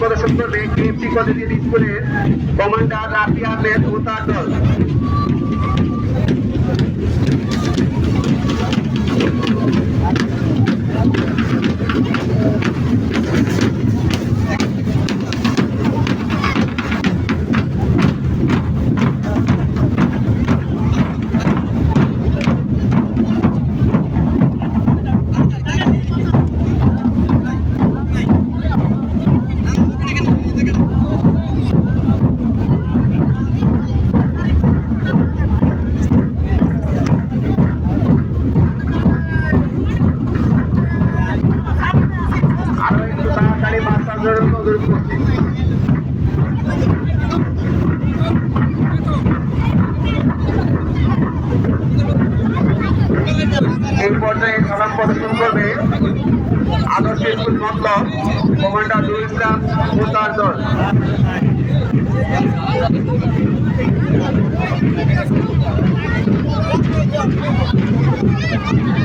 প্রদর্শন করবে KFC college স্কুলের কমান্ডার রাফি আহমেদ ও তার দল। করছি এই পর্যায়ে সালাম প্রদর্শন করবে আদর্শ স্কুল মতলব কমান্ডার নুরুল ইসলাম ও তার দল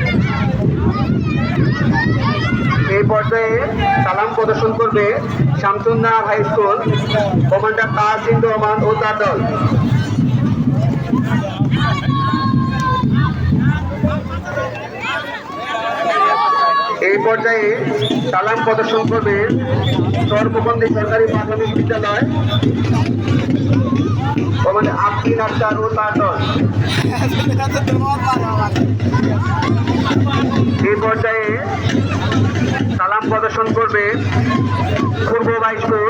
এই পর্যায়ে সালাম প্রদর্শন করবে Shamsunnahar high school commander Tahsin Rahman ও তার দল। এই পর্যায়ে সালাম প্রদর্শন করবে সর্ববন্দী সরকারি প্রাথমিক বিদ্যালয় আফরিন আক্তার ও তার দল। এই পর্যায়ে প্রদর্শন করবে পূর্ব বাইশপুর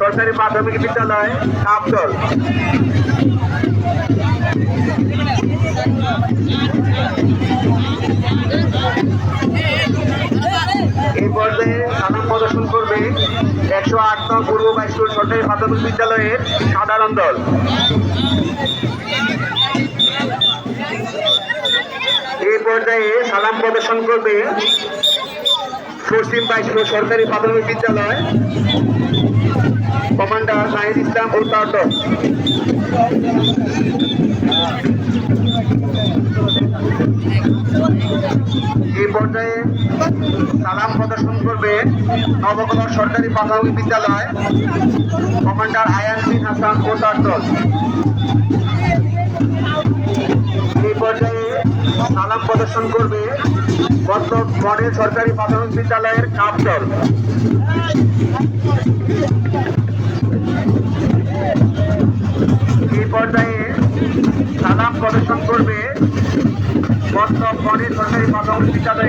সরকারি প্রাথমিক বিদ্যালয় কাপ দল এই পর্যায়ে সালাম প্রদর্শন করবে একশো আট নং পূর্ব বাইশপুর সরকারি প্রাথমিক বিদ্যালয়ের সাধারণ দল। এই পর্যায়ে সালাম প্রদর্শন করবে পশ্চিম বাইশপুর সরকারি প্রাথমিক বিদ্যালয়। কমান্ডার নাহিদ ইসলাম ও এই পর্যায়ে সালাম প্রদর্শন করবে নবকলা সরকারি প্রাথমিক বিদ্যালয় কমান্ডার আয়ান বিন হাসান ও তার দল এই পর্যায়ে সালাম প্রদর্শন করবে বর্তমানে সরকারি প্রাথমিক বিদ্যালয়ের কাপ দল এই পর্যায়ে সালাম প্রদর্শন করবে বর্তমানে সরকারি প্রাথমিক বিদ্যালয়ের